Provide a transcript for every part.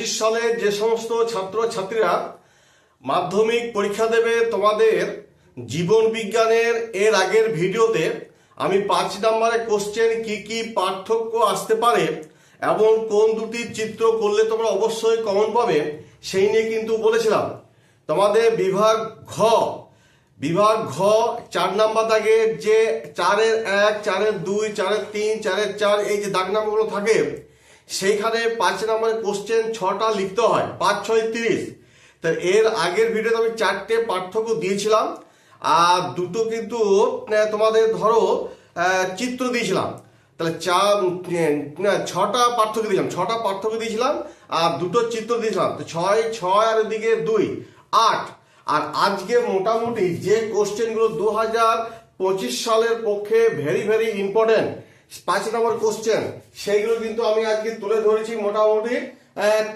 পঁচিশ সালে যে সমস্ত ছাত্র ছাত্রীরা মাধ্যমিক পরীক্ষা দেবে তোমাদের জীবন বিজ্ঞানের এর আগের ভিডিওতে আমি পাঁচ নম্বরে কোশ্চেন কি কি পার্থক্য আসতে পারে এবং কোন দুটি চিত্র করলে তোমরা অবশ্যই কমন পাবে, সেই নিয়ে কিন্তু বলেছিলাম। তোমাদের বিভাগ ঘ। বিভাগ ঘ, চার নাম্বার দাগের যে চারের এক, চারের দুই, চারের তিন, চারের চার, এই যে দাগ নাম্বারগুলো থাকে সেইখানে পাঁচ নম্বরের কোশ্চেন ছটা লিখতে হয়, পাঁচ, ছয়, তিরিশ। তা এর আগের ভিডিওতে আমি চারটে পার্থক্য দিয়েছিলাম, আর দুটো কিন্তু তোমাদের ধরো চিত্র দিয়েছিলাম। তাহলে চার ছটা পার্থক্য দিয়েছিলাম ছটা পার্থক্য দিয়েছিলাম, আর দুটো চিত্র দিয়েছিলাম। তো ছয় ছয় আর ওদিকে দুই, আট। আর আজকে মোটামুটি যে কোশ্চেনগুলো দু হাজার পঁচিশ সালের পক্ষে ভেরি ভেরি ইম্পর্টেন্ট পাঁচ নম্বর কোশ্চেন সেইগুলো কিন্তু আমি আজকে তুলে ধরেছি মোটামুটি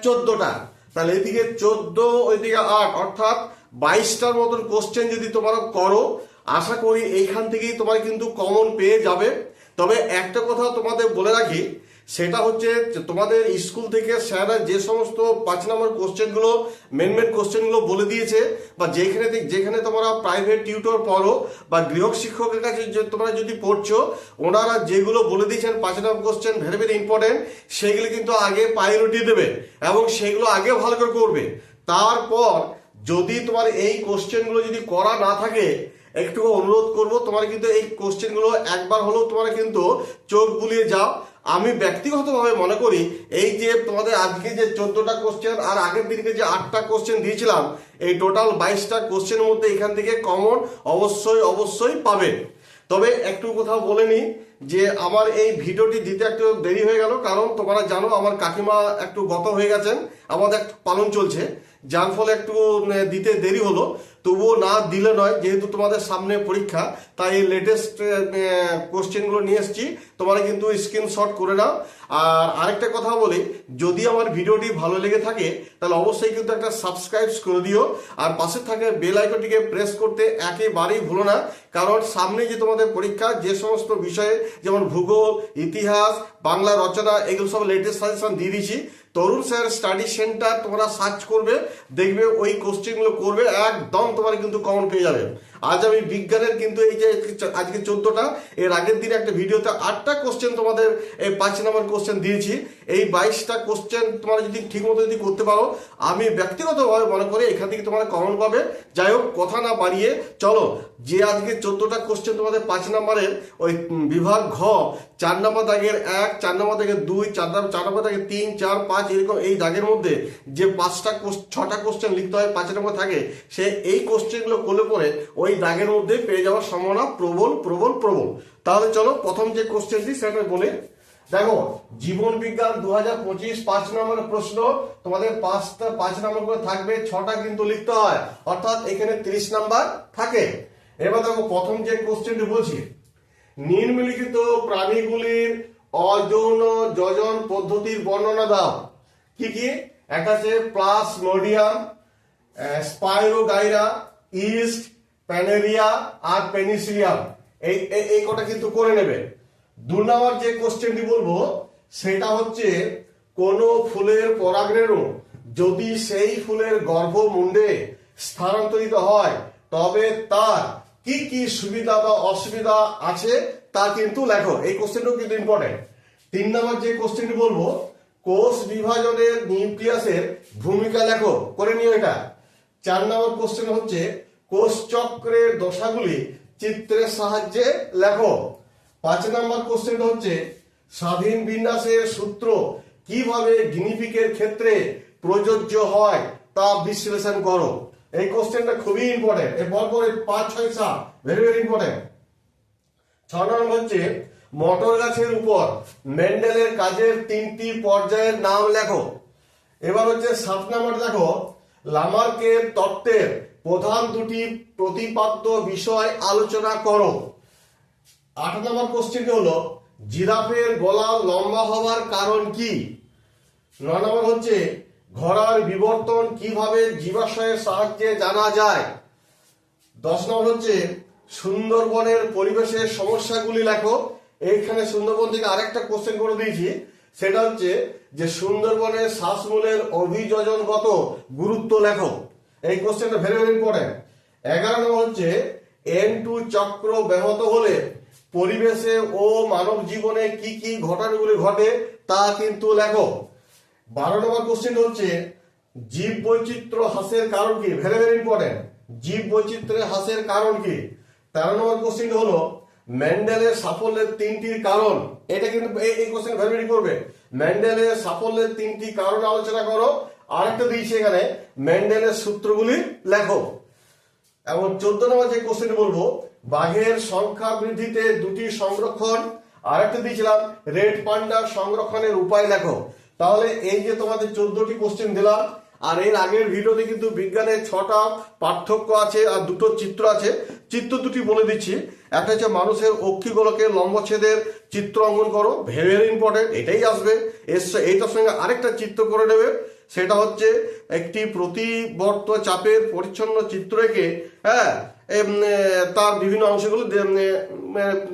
চোদ্দটা। তাহলে এদিকে চোদ্দ, ওইদিকে আট, অর্থাৎ বাইশটার মতন কোশ্চেন যদি তোমরা করো, আশা করি এইখান থেকেই তোমার কিন্তু কমন পেয়ে যাবে। তবে একটা কথা তোমাদের বলে রাখি সেটা হচ্ছে তোমাদের স্কুল থেকে স্যাররা যে সমস্ত পাঁচ নম্বর কোশ্চেনগুলো মেন মেন কোশ্চেনগুলো বলে দিয়েছে, বা যেখানে যেখানে তোমরা প্রাইভেট টিউটর পড়ো, বা গৃহ শিক্ষকের কাছে তোমরা যদি পড়ছো, ওনারা যেগুলো বলে দিয়েছেন পাঁচ number question very very important সেগুলো কিন্তু আগে প্রায়োরিটি দেবে এবং সেগুলো আগে ভালো করে করবে। তারপর যদি তোমার এই কোশ্চেনগুলো যদি করা না থাকে একটু অনুরোধ করব, তোমার কিন্তু এই কোশ্চেনগুলো একবার হলেও তোমরা কিন্তু চোখ বুলিয়ে যাও। আমি ব্যক্তিগতভাবে মনে করি, এই যে তোমাদের আজকে যে চোদ্দটা কোশ্চেন আর আগের দিনকে যে আটটা কোশ্চেন দিয়েছিলাম, এই টোটাল বাইশটা কোশ্চেনের মধ্যে এখান থেকে কমন অবশ্যই অবশ্যই পাবে। তবে একটু কোথাও বলে নিই যে আমার এই ভিডিওটি দিতে একটু দেরি হয়ে গেল, কারণ তোমরা জানো আমার কাকিমা একটু গত হয়ে গেছেন, আমাদের পালন চলছে, যার ফলে একটু দিতে দেরি হলো। তবুও না দিলে নয়, যেহেতু তোমাদের সামনে পরীক্ষা, তাই এই লেটেস্ট কোশ্চেনগুলো নিয়ে এসেছি। তোমরা কিন্তু স্ক্রিনশট করে নাও। আর আরেকটা কথা বলি, যদি আমার ভিডিওটি ভালো লেগে থাকে, তাহলে অবশ্যই কিন্তু একটা সাবস্ক্রাইব করে দিও। আর পাশে থাকে বেল আইকনটিকে প্রেস করতে একেবারেই ভুলো না। কারণ সামনে যে তোমাদের পরীক্ষা, যে সমস্ত বিষয়ে, যেমন ভূগোল, ইতিহাস, বাংলা রচনা, এগুলো সব লেটেস্ট সাজেশন দিয়ে দিয়েছি। তরুণ স্যার স্টাডি সেন্টার তোমরা সার্চ করবে, দেখবে ওই কোশ্চেনগুলো করবে, একদম তোমার কিন্তু কমন পেয়ে যাবে। আজ আমি বিজ্ঞানের কিন্তু এই যে আজকে চোদ্দটা, এর আগের দিনে একটা ভিডিওতে আটটা কোশ্চেন তোমাদের, এই পাঁচ নম্বর কোশ্চেন দিয়েছি। এই বাইশটা কোশ্চেন তোমরা যদি ঠিক মতো যদি করতে পারো, আমি ব্যক্তিগতভাবে মনে করি এখান থেকে তোমরা কমন পাবে। যাই হোক, কথা না বাড়িয়ে চলো, যে আজকে চোদ্দটা কোশ্চেন তোমাদের পাঁচ নম্বরের ওই বিভাগ ঘ, চার নম্বর দাগের এক, চার নম্বর দাগের দুই, চার নম্বর চার নম্বর দাগের তিন, চার, পাঁচ, এরকম এই দাগের মধ্যে যে পাঁচটা ছটা কোশ্চেন লিখতে হয়, পাঁচ নম্বর থাকে, সে এই কোশ্চেনগুলো করলে পরে ওই দাগের মধ্যে পেয়ে যাওয়ার সম্ভাবনা প্রবল প্রবল প্রবল। তাহলে চলো প্রথম যে কোশ্চেনটি সেটা বলি। দেখো, জীবন বিজ্ঞান দু হাজার পঁচিশ পাঁচ নম্বর প্রশ্ন। তোমাদের পাঁচটা, পাঁচ নম্বর করে থাকবে, ছটা কিন্তু লিখতে হয়। অর্থাৎ এখানে তিরিশ নাম্বার থাকে। এবার দেখো, প্রথম যে কোশ্চেনটি বলছি, নিম্নলিখিত প্রাণীগুলির অযৌন যজন পদ্ধতির বর্ণনা দাও। কি কি? একটা আছে প্লাসমোডিয়াম স্পাইরোগাইরা, ইস্ট প্যানেরিয়া আর পেনিসিলিয়াম। এই, এই- কটা কিন্তু করে নেবে। দু নম্বর যে কোশ্চেনটি বলব, সেটা হচ্ছে, কোন ফুলের পরাগরেণু যদি সেই ফুলের গর্ভমুণ্ডে স্থানান্তরিত হয়, তবে তার কি কি সুবিধা বা অসুবিধা আছে তা কিন্তু লেখো। এই কোশ্চেনটাও কিন্তু ইম্পর্টেন্ট তিন নম্বর যে কোশ্চেনটি বলব, কোষ বিভাজনের নিউক্লিয়াসের ভূমিকা লেখো। করে নিও এটা। চার নম্বর কোশ্চেন হচ্ছে কোষ চক্রের দশাগুলি চিত্রের সাহায্যে লেখো। পাঁচ নম্বর কোশ্চেনটা হচ্ছে, স্বাধীন বিন্যাসের সূত্র কীভাবে গিনিপিকের ক্ষেত্রে প্রযোজ্য হয় তা বিশ্লেষণ করো। এই কোশ্চেনটা খুবই ইম্পর্টেন্ট এরপর পরে পাঁচ, ছয়, সাত ভেরি ভেরি ইম্পর্টেন্ট ছ নম্বর হচ্ছে, মটর গাছের উপর মেন্ডেলের কাজের তিনটি পর্যায়ের নাম লেখো। এবার হচ্ছে সাত নম্বর দেখো লামার্কের তত্ত্বের প্রধান দুটি প্রতিপাদ্য বিষয় আলোচনা করো। আট নম্বর কোশ্চেনটি হলো, জিরাফের গলা লম্বা হওয়ার কারণ কি? ন নম্বর হচ্ছে, ঘোড়ার বিবর্তন কীভাবে জীবাশয়ের সাহায্যে জানা যায়? দশ নম্বর হচ্ছে, সুন্দরবনের পরিবেশের সমস্যাগুলি লেখো। এইখানে সুন্দরবন থেকে আরেকটা কোশ্চেন করে দিয়েছি। সেটা হচ্ছে যে সুন্দরবনের শ্বাসমূলের অভিযোজনগত গুরুত্ব লেখো। এই কোশ্চেনটা ভেরি ভেরি ইম্পর্টেন্ট এগারো নম্বর হচ্ছে এন টু চক্র ব্যাহত হলে পরিবেশে ও মানব জীবনে কি কি ঘটনাগুলি ঘটে তা কিন্তু লেখো। বারো নম্বর কোশ্চেন হচ্ছে জীব বৈচিত্র্য হ্রাসের কারণ কি? ভেরি ভেরি ইম্পর্টেন্ট জীব বৈচিত্র্যের হ্রাসের কারণ কি? তেরো নম্বর কোশ্চেন হলো ম্যান্ডেলের সাফল্যের তিনটির কারণ, এটা কিন্তু এই- কোশ্চেন ভেরি করবে। ম্যান্ডেলের সাফল্যের তিনটি কারণ আলোচনা করো। আরেকটা দিয়েছি এখানে ম্যান্ডেলের সূত্রগুলি লেখো। এবং চোদ্দ নম্বর যে কোশ্চেন বলব, বাঘের সংখ্যা বৃদ্ধিতে দুটি সংরক্ষণ। আর একটা দিয়েছিলাম, রেড পান্ডার সংরক্ষণের উপায় লেখো। তাহলে এই যে তোমাদের চোদ্দটি কোশ্চেন দিলাম, আর এর আগের ভিডিওতে কিন্তু বিজ্ঞানের ছটা পার্থক্য আছে আর দুটো চিত্র আছে। চিত্র দুটি বলে দিচ্ছি। একটা হচ্ছে মানুষের অক্ষিগুলোকে লম্বচ্ছেদের চিত্র অঙ্কন করো। ভেরি ইম্পর্টেন্ট এটাই আসবে। এর এইটার সঙ্গে আরেকটা চিত্র করে নেবে। সেটা হচ্ছে একটি প্রতিবর্ত চাপের পরিচ্ছন্ন চিত্র এঁকে হ্যাঁ তার বিভিন্ন অংশগুলো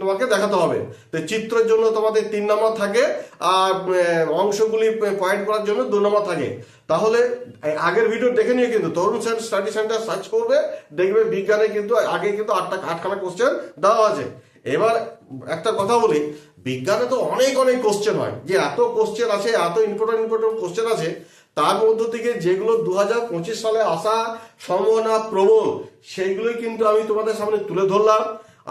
তোমাকে দেখাতে হবে। তো চিত্রের জন্য তোমাদের তিন নম্বর থাকে, আর অংশগুলি পয়েন্ট করার জন্য দু নম্বর থাকে। তাহলে আগের ভিডিও দেখে নিয়ে কিন্তু। Tarun Sen study centre search করবে, দেখবে বিজ্ঞানে কিন্তু আগে কিন্তু আটটা, আটখানা কোশ্চেন দেওয়া আছে। এবার একটা কথা বলি বিজ্ঞানে তো অনেক অনেক কোশ্চেন হয়। যে এত কোশ্চেন আছে, এত ইম্পর্টেন্ট ইম্পর্টেন্ট কোশ্চেন আছে, তার মধ্য থেকে যেগুলো দু হাজার পঁচিশ সালে আসা সম্ভাবনা প্রবল, সেইগুলোই কিন্তু আমি তোমাদের সামনে তুলে ধরলাম।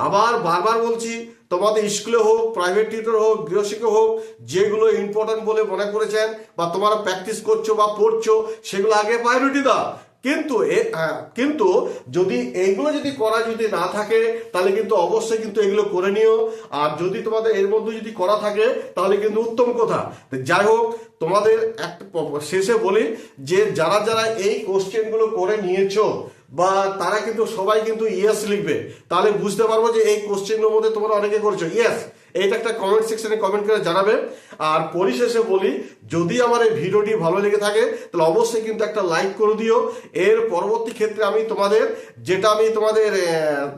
আবার বারবার বলছি, তোমাদের স্কুলে হোক প্রাইভেট টিউটর হোক, গৃহশিক্ষক হোক, যেগুলো ইম্পর্টেন্ট বলে মনে করেছেন বা তোমরা প্র্যাকটিস করছ বা পড়ছো, সেগুলো আগে প্রায়োরিটি দাও। কিন্তু এ- কিন্তু যদি এইগুলো যদি করা যদি না থাকে, তাহলে কিন্তু অবশ্যই কিন্তু এগুলো করে নিও। আর যদি তোমাদের এর মধ্যে যদি করা থাকে, তাহলে কিন্তু উত্তম কথা। যাই হোক, তোমাদের একটা শেষে বলি যে যারা যারা এই কোশ্চেনগুলো করে নিয়েছো, বা তারা কিন্তু সবাই কিন্তু ইয়েস লিখবে, তাহলে বুঝতে পারব যে এই কোশ্চেনের মধ্যে তোমরা অনেকে করছ। ইয়েস এইটা একটা কমেন্ট সেকশনে কমেন্ট করে জানাবে। আর পরিশেষে বলি, যদি আমার এই ভিডিওটি ভালো লেগে থাকে, তাহলে অবশ্যই কিন্তু একটা লাইক করে দিও। এর পরবর্তী ক্ষেত্রে আমি তোমাদের, যেটা আমি তোমাদের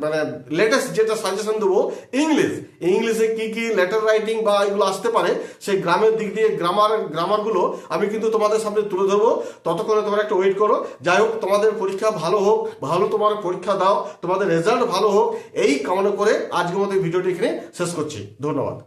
মানে লেটেস্ট যেটা সাজেশন দেবো ইংলিশ ইংলিশে কি কি লেটার রাইটিং বা এগুলো আসতে পারে, সেই গ্রামের দিক দিয়ে গ্রামার গ্রামারগুলো আমি কিন্তু তোমাদের সামনে তুলে ধরবো। ততক্ষণে তোমরা একটা ওয়েট করো। যাই হোক, তোমাদের পরীক্ষা ভালো হোক, ভালো তোমার পরীক্ষা দাও, তোমাদের রেজাল্ট ভালো হোক, এই কামনা করে আজকের মতো ভিডিওটি এখানে শেষ করছি। do nodo.